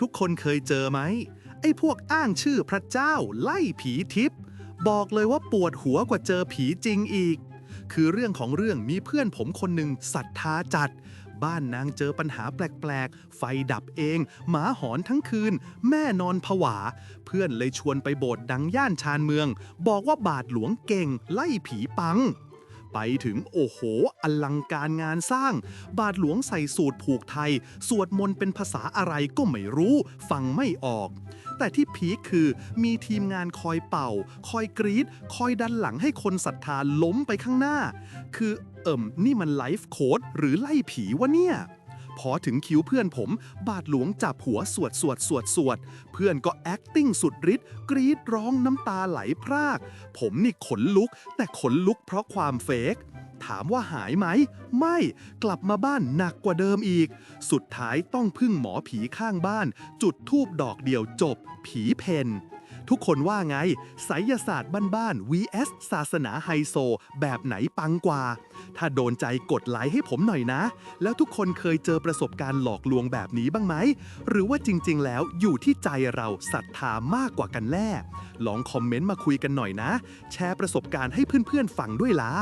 ทุกคนเคยเจอไหม ไอ้พวกอ้างชื่อพระเจ้า ไล่ผีทิพย์บอกเลยว่าปวดหัวกว่าเจอผีจริงอีก คือเรื่องของเรื่องมีเพื่อนผมคนหนึ่งศรัทธาจัด บ้านนางเจอปัญหาแปลกๆ ไฟดับเอง หมาหอนทั้งคืน แม่นอนผวา เพื่อนเลยชวนไปโบสถ์ดังย่านชานเมือง บอกว่าบาทหลวงเก่ง ไล่ผีปัง ไปถึงโอ้โห อลังการงานสร้าง บาทหลวงใส่สูตรผูกไทย สวดมนต์เป็นภาษาอะไรก็ไม่รู้ ฟังไม่ออก แต่ที่พีคคือมีทีมงานคอยเป่า คอยกรีด คอยดันหลังให้คนศรัทธาล้มไปข้างหน้า คือเอิ่มนี่มันไลฟ์โค้ดหรือไล่ผีวะเนี่ย พอถึงคิวเพื่อนผม บาทหลวงจับหัวสวดสวดสวดสวด เพื่อนก็ acting สุดฤทธิ์กรีดร้องน้ำตาไหลพราก ผมนี่ขนลุก แต่ขนลุกเพราะความเฟกถามว่าหายไหม ไม่กลับมาบ้านหนักกว่าเดิมอีก สุดท้ายต้องพึ่งหมอผีข้างบ้าน จุดทูบดอกเดียวจบ ผีเพน ทุกคนว่าไงไสยศาสตร์บ้านๆ vs ศาสนาไฮโซ แบบไหนปังกว่า ถ้าโดนใจกดไลค์ให้ผมหน่อยนะ แล้วทุกคนเคยเจอประสบการณ์หลอกลวงแบบนี้บ้างไหม หรือว่าจริงๆ แล้วอยู่ที่ใจเราศรัทธามากกว่ากันแน่ลองคอมเมนต์มาคุยกันหน่อยนะ แชร์ประสบการณ์ให้เพื่อนๆฟังด้วยล่ะ